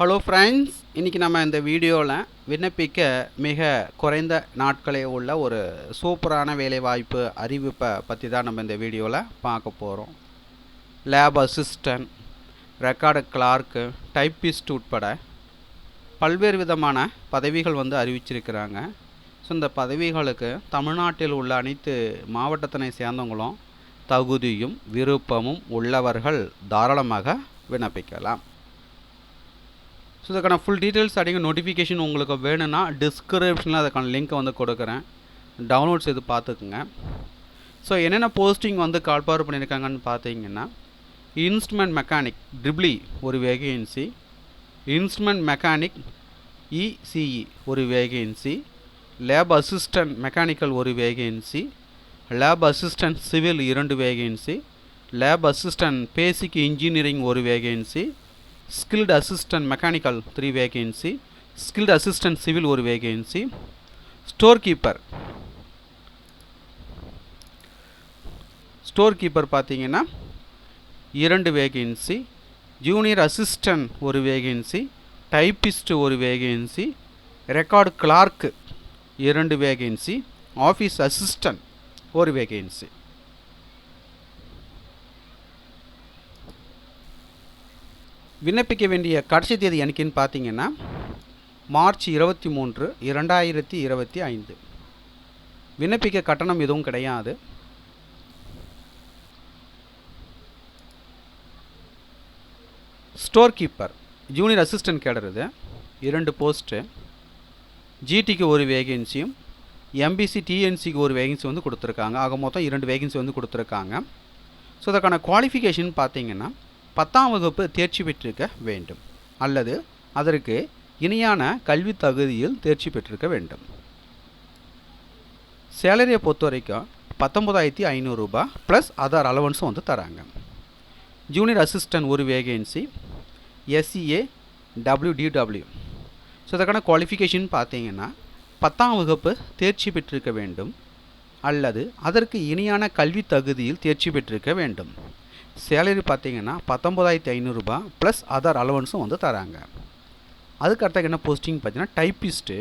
Hello friends இன்றைக்கி நம்ம இந்த வீடியோவில் விண்ணப்பிக்க மிக குறைந்த நாட்களே உள்ள ஒரு சூப்பரான வேலைவாய்ப்பு அறிவிப்பை பற்றி தான் நம்ம இந்த வீடியோவில் பார்க்க போகிறோம் lab assistant record clerk typist உட்பட பல்வேறு விதமான பதவிகள் வந்து அறிவிச்சிருக்கிறாங்க. ஸோ இந்த பதவிகளுக்கு தமிழ்நாட்டில் உள்ள அனைத்து மாவட்டத்தினை சேர்ந்தவங்களும் தகுதியும் விருப்பமும் உள்ளவர்கள் தாராளமாக விண்ணப்பிக்கலாம். ஸோ இதுக்கான ஃபுல் டீட்டெயில்ஸ் அடிங்க நோட்டிஃபிகேஷன் உங்களுக்கு வேணும்னா டிஸ்கிரிப்ஷனில் அதுக்கான லிங்க்கை வந்து கொடுக்குறேன். டவுன்லோட்ஸ் இது பார்த்துக்குங்க. ஸோ என்னென்ன போஸ்டிங் வந்து கால்பார் பண்ணியிருக்காங்கன்னு பார்த்தீங்கன்னா இன்ஸ்ட்ருமெண்ட் மெக்கானிக் ட்ரிப்ளி ஒரு வேகன்சி இன்ஸ்ட்ருமெண்ட் மெக்கானிக் இசிஇ ஒரு வேகன்சி லேப் அசிஸ்டன்ட் மெக்கானிக்கல் ஒரு வேகன்சி லேப் அசிஸ்டன்ட் சிவில் இரண்டு vacancy lab assistant basic engineering ஒரு vacancy skilled assistant mechanical three vacancy skilled assistant civil ஒரு vacancy store keeper store keeper பார்த்தீங்கன்னா இரண்டு vacancy junior assistant ஒரு vacancy typist ஒரு vacancy record clerk இரண்டு vacancy office assistant ஒரு vacancy விண்ணப்பிக்க வேண்டிய கடைசி தேதி எனக்குன்னு பார்த்தீங்கன்னா மார்ச் இருபத்தி மூன்று இரண்டாயிரத்தி இருபத்தி ஐந்து. விண்ணப்பிக்க கட்டணம் எதுவும் கிடையாது. Store keeper junior assistant cadre இது. இரண்டு போஸ்ட்டு. ஜிடிக்கு ஒரு வேகன்சியும் எம்பிசி டிஎன்சிக்கு ஒரு வேகன்சி வந்து கொடுத்துருக்காங்க. ஆக மொத்தம் இரண்டு வேகன்சி வந்து கொடுத்துருக்காங்க. ஸோ அதற்கான குவாலிஃபிகேஷன் பார்த்தீங்கன்னா பத்தாம் வகுப்பு தேர்ச்சி பெற்றிருக்க வேண்டும். அல்லது அதற்கு இணையான கல்வி தகுதியில் தேர்ச்சி பெற்றிருக்க வேண்டும். சேலரியை பொறுத்த வரைக்கும் பத்தொம்பதாயிரத்தி ஐநூறுரூபா ப்ளஸ் ஆதார் அலவன்ஸும் வந்து தராங்க. ஜூனியர் அசிஸ்டன்ட் ஒரு வேகன்சி எஸ்சிஏ டபிள்யூடிடபிள்யூ ஸோ இதற்கான குவாலிஃபிகேஷன் பார்த்தீங்கன்னா பத்தாம் வகுப்பு தேர்ச்சி பெற்றிருக்க வேண்டும். அல்லது அதற்கு இணையான கல்வி தகுதியில் தேர்ச்சி பெற்றிருக்க வேண்டும். சேலரி பார்த்தீங்கன்னா பத்தொம்பதாயிரத்தி ஐநூறுரூபா ப்ளஸ் அதர் அலவன்ஸும் வந்து தராங்க. அதுக்கு அடுத்த என்ன போஸ்டிங் பார்த்தீங்கன்னா டைப்பிஸ்ட்டு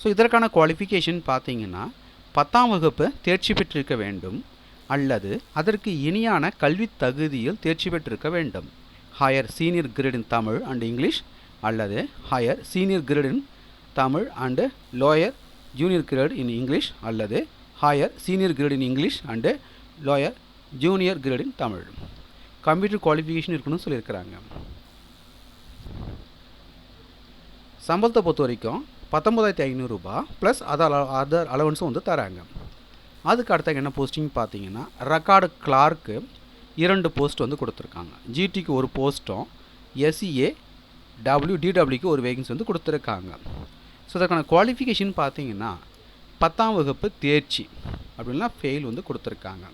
ஸோ இதற்கான குவாலிஃபிகேஷன் பார்த்தீங்கன்னா பத்தாம் வகுப்பு தேர்ச்சி பெற்றிருக்க வேண்டும் அல்லது அதற்கு இணையான கல்வி தகுதியில் தேர்ச்சி பெற்றிருக்க வேண்டும். Higher senior grade in Tamil and English அல்லது higher senior grade in Tamil and lower junior grade in English அல்லது higher senior grade in English and lower junior கிரேடின் Tamil. Computer qualification இருக்கணும்னு சொல்லியிருக்கிறாங்க. சம்பளத்தை பொறுத்த வரைக்கும் பத்தொம்பதாயிரத்தி ஐநூறுரூபா ப்ளஸ் அதர் அதர் அலவன்ஸும் வந்து தராங்க. அதுக்கு அடுத்த என்ன போஸ்டிங் பார்த்தீங்கன்னா ரெக்கார்டு கிளார்க்கு இரண்டு போஸ்ட் வந்து கொடுத்துருக்காங்க. ஜிடிக்கு ஒரு போஸ்ட்டும் எஸ்சிஏ டபிள்யூ டிடபிள்யூக்கு ஒரு வேகன்சி வந்து கொடுத்துருக்காங்க. ஸோ அதற்கான குவாலிஃபிகேஷன் பார்த்தீங்கன்னா பத்தாம் வகுப்பு தேர்ச்சி அப்படின்னா ஃபெயில் வந்து கொடுத்துருக்காங்க.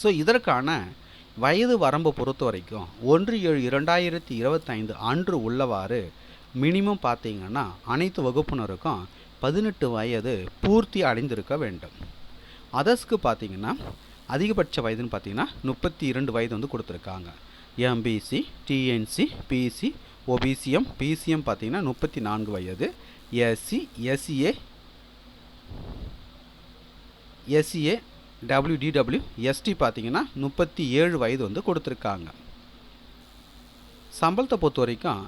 ஸோ இதற்கான வயது வரம்பு பொறுத்த வரைக்கும் ஒன்று ஏழு இரண்டாயிரத்தி இருபத்தைந்து அன்று உள்ளவாறு மினிமம் பார்த்தீங்கன்னா அனைத்து வகுப்பினருக்கும் பதினெட்டு வயது பூர்த்தி அடைந்திருக்க வேண்டும். அதர்ஸ்க்கு பார்த்தீங்கன்னா அதிகபட்ச வயதுன்னு பார்த்தீங்கன்னா முப்பத்தி இரண்டு வயது வந்து கொடுத்துருக்காங்க. MBC DNC BC OBCM BCM பார்த்தீங்கன்னா முப்பத்தி நான்கு வயது. SC SCA SCA WDW ST பார்த்தீங்கன்னா முப்பத்தி ஏழு வயது வந்து கொடுத்துருக்காங்க. சம்பளத்தை பொறுத்த வரைக்கும்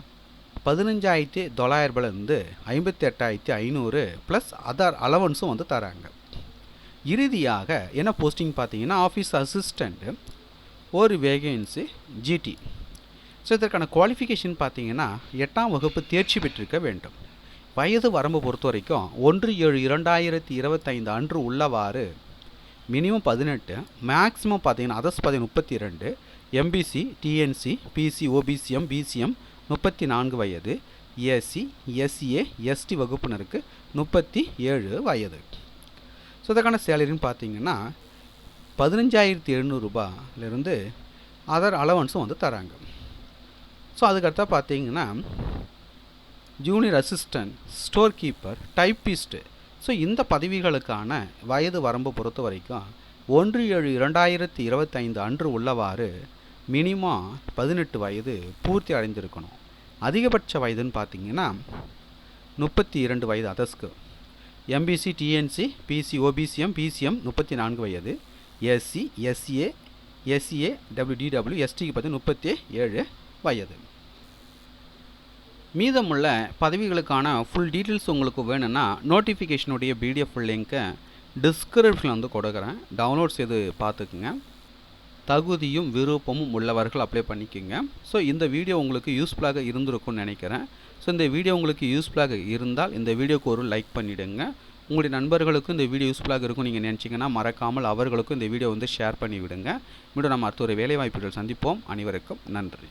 பதினஞ்சாயிரத்தி தொள்ளாயிரரூபாலேருந்து ஐம்பத்தி எட்டாயிரத்தி ஐநூறு ப்ளஸ் அதர் அலவன்ஸும் வந்து தராங்க. இறுதியாக என்ன போஸ்டிங் பார்த்தீங்கன்னா ஆஃபீஸ் அசிஸ்டண்ட்டு ஒரு வேகன்சி ஜிடி ஸோ இதற்கான குவாலிஃபிகேஷன் பார்த்தீங்கன்னா எட்டாம் வகுப்பு தேர்ச்சி பெற்றிருக்க வேண்டும். வயது வரம்பு பொறுத்த வரைக்கும் ஒன்று ஏழு இரண்டாயிரத்தி இருபத்தைந்து அன்று உள்ளவாறு மினிமம் பதினெட்டு மேக்ஸிமம் பார்த்தீங்கன்னா அதர்ஸ் பார்த்தீங்கன்னா முப்பத்தி ரெண்டு MBC DNC BC OBCM BCM முப்பத்தி நான்கு வயது எஸ்சி எஸ்சிஏ எஸ்டி வகுப்பினருக்கு முப்பத்தி ஏழு வயது. ஸோ இதற்கான சேலரின்னு பார்த்தீங்கன்னா பதினஞ்சாயிரத்தி எழுநூறுபாலேருந்து அதர் அலவன்ஸும் வந்து தராங்க. ஸோ அதுக்கடுத்தா பார்த்தீங்கன்னா junior assistant store keeper typist so இந்த பதவிகளுக்கான வயது வரம்பு பொறுத்த வரைக்கும் ஒன்று ஏழு இரண்டாயிரத்தி இருபத்தைந்து அன்று உள்ளவாறு மினிமம் பதினெட்டு வயது பூர்த்தி அடைந்திருக்கணும். அதிகபட்ச வயதுன்னு பார்த்தீங்கன்னா முப்பத்தி இரண்டு வயது அதஸ்க்கு MBC DNC BC OBCM BCM முப்பத்தி நான்கு வயது. எஸ்சி எஸ்ஏ எஸ்சிஏ டபிள்யூடிடபிள்யூ எஸ்டிக்கு பார்த்து முப்பத்தி ஏழு வயது. மீதமுள்ள பதவிகளுக்கான ஃபுல் டீட்டெயில்ஸ் உங்களுக்கு வேணும்னா நோட்டிஃபிகேஷனுடைய பிடிஎஃப் லிங்க்கை டிஸ்கிரிப்ஷனில் வந்து கொடுக்குறேன். டவுன்லோட் செய்து பார்த்துக்குங்க. தகுதியும் விருப்பமும் உள்ளவர்கள் அப்ளை பண்ணிக்கோங்க. ஸோ இந்த வீடியோ உங்களுக்கு யூஸ்ஃபுல்லாக இருந்திருக்கும்னு நினைக்கிறேன். ஸோ இந்த வீடியோ உங்களுக்கு யூஸ்ஃபுல்லாக இருந்தால் இந்த வீடியோக்கு ஒரு லைக் பண்ணிவிடுங்க உங்களுடைய நண்பர்களுக்கும் இந்த வீடியோ யூஸ்ஃபுல்லாக இருக்கும் நீங்கள் நினச்சிங்கன்னா மறக்காமல் அவர்களுக்கும் இந்த வீடியோ வந்து ஷேர் பண்ணிவிடுங்க. மீண்டும் நம்ம அடுத்த ஒரு வேலைவாய்ப்புகள் சந்திப்போம். அனைவருக்கும் நன்றி.